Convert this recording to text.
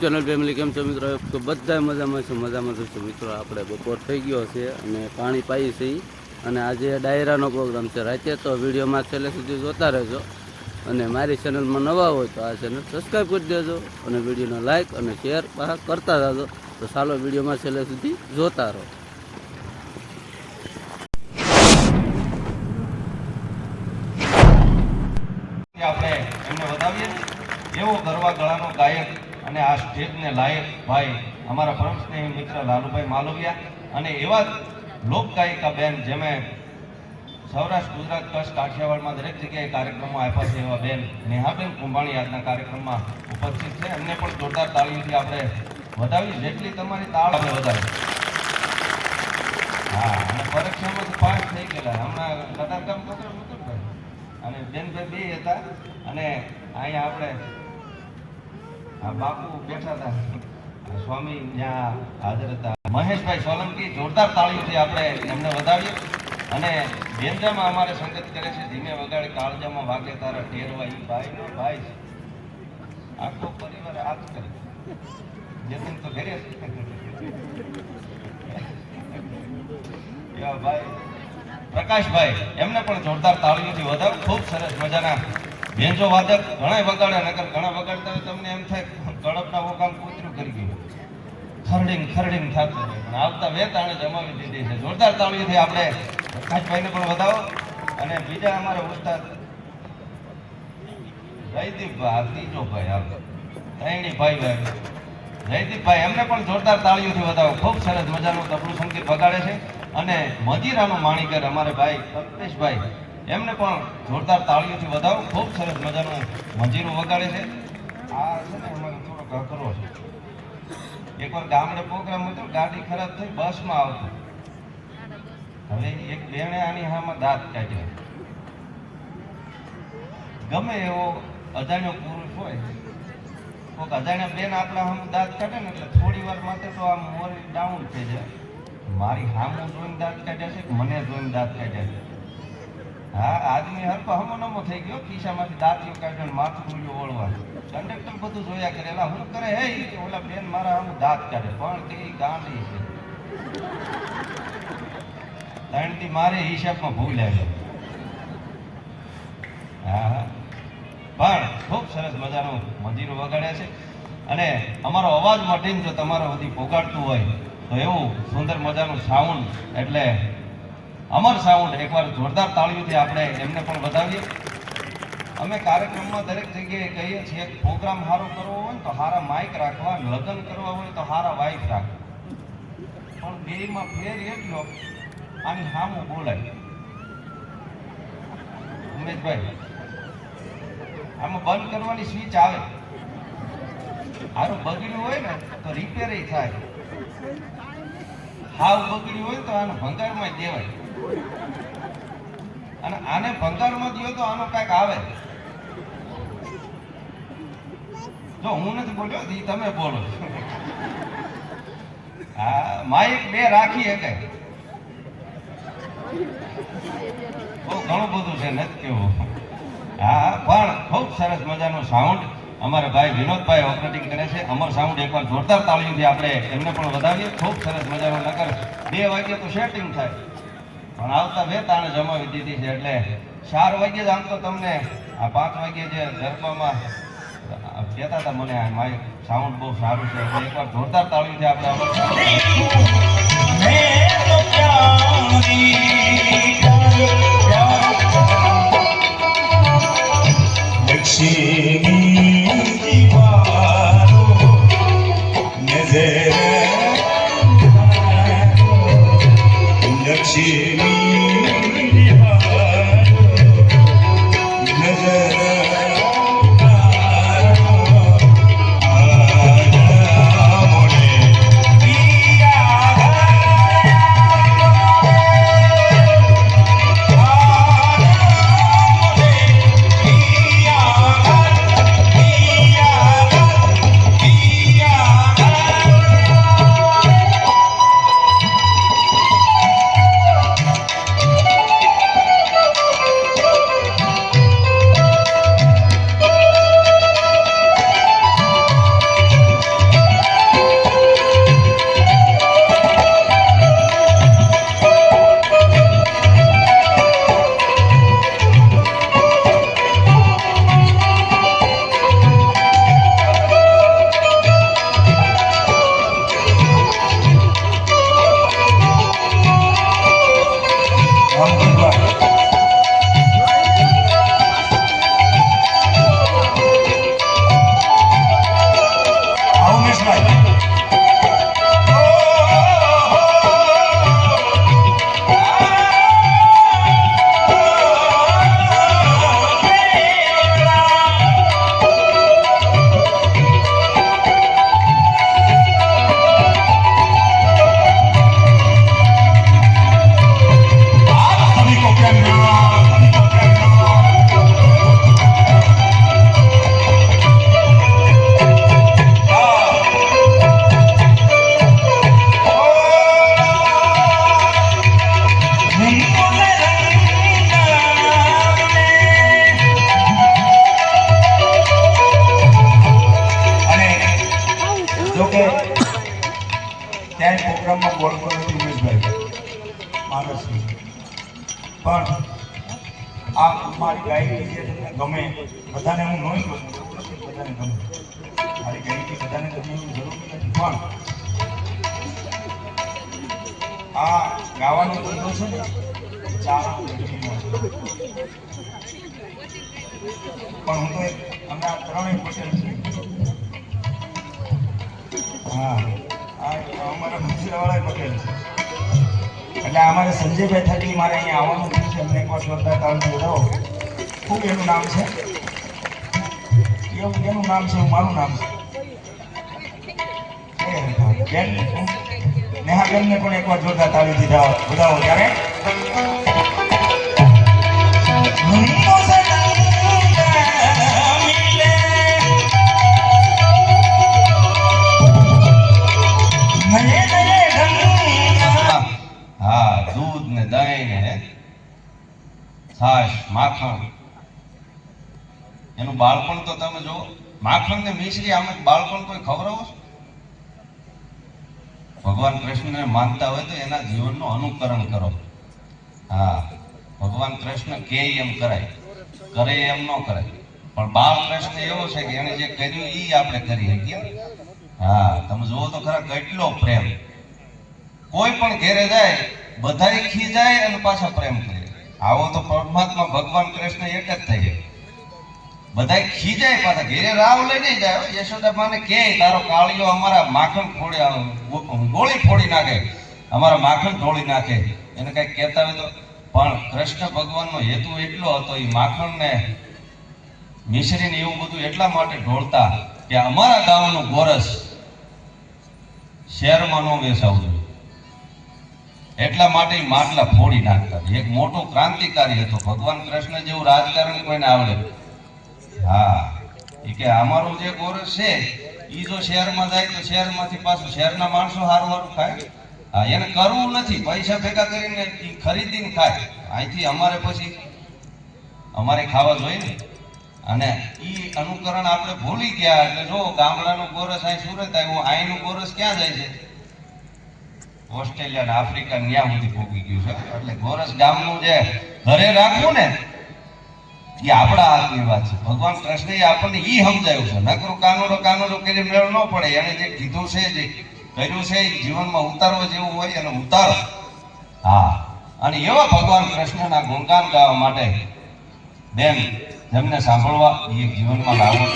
Channel family કેમ છો મિત્રો? તો બધા મજામાં છે, મજામાં જ મિત્રો, આપણે બપોર થઈ ગયો છે અને પાણી પાઈ છે અને આજે ડાયરાનો પ્રોગ્રામ છે. રાતે તો વિડીયોમાં છેલ્લે સુધી જોતા રહેજો. અને મારી ચેનલમાં નવા હોય તો આ ચેનલ સબસ્ક્રાઈબ કરી દેજો અને વિડીયોને લાઇક અને શેર બહાર કરતા રહેજો. તો ચાલો વિડીયોમાં છેલ્લે સુધી જોતા રહો. આપણે એમને વધાવીએ. એવો ગરવા ગળાનો ગાયક અને આ સ્ટેજને લાયક ભાઈ અમારા પરમ સ્નેહી મિત્ર લાલુભાઈ માલવિયા અને એવા જ લોક બેન જેમે સૌરાષ્ટ્ર, ગુજરાત, કચ્છ, કાઠિયાવાડમાં દરેક જગ્યાએ કાર્યક્રમો આપ્યા છે, એવા બેન નેહાબેન કુંભાણી આજના કાર્યક્રમમાં ઉપસ્થિત છે. એમને પણ જોરદાર તાળીઓથી આપણે વધાવી જેટલી તમારી તાળ અમે વધાવીએ હા, અને પરીક્ષામાં પાસ થઈ ગયેલા. હમણાં કદાચ કામ કરતો નહોતો ને ભાઈ. અને બેનભાઈ બે હતા. અને અહીંયા આપણે બાપુ બેઠા હતા. સ્વામી ત્યાં હાજર હતા. મહેશભાઈ સોલંકી જોરદાર તાળીઓથી આપણે એમને વધાવીએ અને બેનજામાં અમારે સંગત કરે છે, ધીમે વગાડે કાળજામાં વાગે તારા ટેરવા ઈ ભાઈ નો ભાઈ. આખો પરિવાર હાથ કરે. જતન તો ઘરે છે. ભાઈ. પ્રકાશભાઈ, એમને પણ જોરદાર તાળીઓથી વધાવ ખૂબ સરસ મજાના બેન્જો વાદક ઘણા વગાડ્યા, નકર ઘણા વગાડતા હોય તમને એમ થાય કડપના વોકાલ કૂતરું કરી ગયું. ખરડીંગ ખરડીંગ થતું હોય. પણ આવતા બે તાણે જમાવી દીધી છે. જોરદાર તાળીથી આપણે. પ્રકાશભાઈને પણ વધાવો. અને બીજા અમારા ઉસ્તાદ જયદીપભાઈ ત્રીજો ભાઈ આ ત્રણેય ભાઈ ભાઈ જયદીપભાઈ, એમને પણ જોરદાર તાળીઓથી વધાવો. ખૂબ સરસ મજાનું તબલું સંગીત વગાડે છે. અને મજીરાનું માણીકર અમારે ભાઈ, કલ્પેશભાઈ. એમને પણ જોરદાર તાળીઓથી વધારો, ખૂબ સરસ મજાનું મજીરું વગાડે છે. આ છે ને અમારે થોડોક અઘરો છે. એકવાર ગામડે પ્રોગ્રામ હતો, ગાડી ખરાબ થઈ, બસમાં આવતો. હવે એક બેણે આની હામાં દાંત કાઢ્યા. ગમે એવો અજાણ્યો પુરુષ હોય, કોઈક અજાણ્યા બેન આપણા હમ દાંત કાઢે ને એટલે થોડી વાર માટે તો આમ મોરી ડાઉન થઈ જાય. મારી હામું જોઈને દાંત કાઢ્યા છે મને જોઈને દાંત કાઢ્યા છે? હા આદમી હરકો હમો નમો થઈ ગયો. ખિસ્સામાંથી દાંતીઓ કાઢ્યો માથું મૂલ્યો ઓળવા. કંડક્ટર બધું જોયા કરે. એલા હું કરે? હે કે ઓલા બેન મારા હમ દાંત કાઢે. પણ તે ગાંડી છે. ત્રણથી મારે હિસાબમાં ભૂલ આવી. હા પણ ખૂબ સરસ મજાનું મંદિરો વગાડ્યા છે. અને અમારો અવાજ મટીને જો તમારે બધી પોગાડતું હોય, તો એવું સુંદર મજાનું સાઉન્ડ એટલે અમર સાઉન્ડ એકવાર જોરદાર તાળીઓથી આપણે એમને પણ વધાવીએ. અમે કાર્યક્રમમાં દરેક જગ્યાએ કહીએ છીએ પ્રોગ્રામ સારો કરવો હોય તો સારા માઇક રાખવા, લગ્ન કરવા હોય તો સારા વાઇફ રાખવા પણ બેમાં ફેર એટલો આની સામું બોલાય. ઉમેશભાઈ, આમાં બંધ કરવાની સ્વિચ આવે. હારું બગડ્યું હોય ને તો રિપેર થાય. હાવ બગડ્યું હોય તો આને ભંગારમાં દેવાય. અને આને ભંગારમાં દો તો આનો કંઈક આવે. જો હું નથી બોલ્યો એ તમે બોલો. હા, માઇક બે રાખી શકે બહુ ઘણું બધું છે, નથી કેવું. હા પણ ખૂબ સરસ મજાનો સાઉન્ડ અમારા ભાઈ વિનોદભાઈ ઓપરેટિંગ કરે છે. અમર સાઉન્ડ એકવાર જોરદાર તાળીઓથી આપણે એમને પણ વધાવીએ. ખૂબ સરસ મજાનો નગર બે વાગ્યે તો સેટિંગ થાય. પણ આવતા બે તાણે જમાવી દીધી છે એટલે ચાર વાગે જ આમ તો તમને આ પાંચ વાગે જે ગરબામાં કહેતા હતા મને આ માઇક સાઉન્ડ બહુ સારું છે. એટલે એકવાર જોરદાર તાળીઓથી આપણે અમર બોલતો નથી ઉમેશભાઈ. માણસ પણ આ મારી ગાયકી જે તમને ગમે, બધાને હું નહીં ગમું બધાને ગમે. મારી ગાયકી બધાને ગમે એવી જરૂરી નથી, પણ આ ગાવાનો ધંધો છે ને છે. પણ હું તો એક અમે આ ત્રણેય પટેલ છીએ હા. અમારા મુંશીરાવાળા પટેલ છે. એટલે અમારે સંજયભાઈ થકી મારે અહીંયા આવવાનું થયું છે, એમને એક વર્ષ વધતા તાળથી વધાવો ખૂબ એનું નામ છે? એવું એનું નામ છે? મારું નામ છે. બેન નેહાબેનને પણ એકવાર જોરદાર તાળી દીધા બધા ત્યારે. એનું બાળપણ તો તમે જો માખણ ને મિશ્રી આમ બાળપણ કોઈ ખવડાવો છો? ભગવાન કૃષ્ણને માનતા હોય તો એના જીવનનું અનુકરણ કરો. હા, ભગવાન કૃષ્ણ કે એમ કરાય. કરે એમ ન કરાય પણ બાળ કૃષ્ણ એવો છે કે એને જે કર્યું એ આપણે કરી શકીએ હા, તમે જુઓ તો ખરા કેટલો પ્રેમ. કોઈ પણ ઘેરે જાય બધાય ખીજાય અને પાછા પ્રેમ કરે. આવો તો પરમાત્મા ભગવાન કૃષ્ણ એક જ થઈ જાય. બધાય ખીજાય પાછા ઘેરે રાવ લઈને જાય. યશોદા માને કે, તારો કાળિયો અમારા માખણ ફોડે ગોળી ફોડી નાખે. અમારા માખણ ઢોળી નાખે. એને કઈ કહેતા હોય તો, પણ કૃષ્ણ ભગવાનનો હેતુ એટલો હતો એ માખણને મિશ્રીને એવું બધું એટલા માટે ઢોળતા કે અમારા ગામનું ગોરસ શહેરમાં ન જોઈએ એટલા માટે માટલા ફોડી નાખતા એક મોટો ક્રાંતિકારી હતો. ભગવાન કૃષ્ણ જેવું રાજકારણ કોઈને આવડે હા. એ કે અમારું જે ગોરસ છે એ જો શહેરમાં જાય તો શહેરમાંથી પાછું શહેરના માણસો હારું સારું ખાય. હા, એને કરવું નથી. પૈસા ભેગા કરીને ખરીદીને ખાય. અહીંથી અમારે પછી અમારે ખાવા જોઈએ ને. અને એ અનુકરણ આપણે ભૂલી ગયા. એટલે જો ગામડાનું ગોરસ અહીં સુરત આવ્યું, અહીંનું ગોરસ ક્યાં જાય છે? ઓસ્ટ્રેલિયા ને આફ્રિકા ત્યાં સુધી ભોગી ગયું છે. એટલે ગોરસ ગામનું જે ઘરે રાખવું ને, એ આપણા હાથની વાત છે. ભગવાન કૃષ્ણએ આપણને એ સમજાયું છે, નકરું કાનૂડો કાનૂડો કરી મેળ ન પડે. એને જે કીધું છે, જે કર્યું છે એ જીવનમાં ઉતારવા જેવું હોય એને ઉતારો. હા. અને એવા ભગવાન કૃષ્ણના ગુણગાન ગાવા માટે બેન, જેમને સાંભળવા એ જીવનમાં લાવો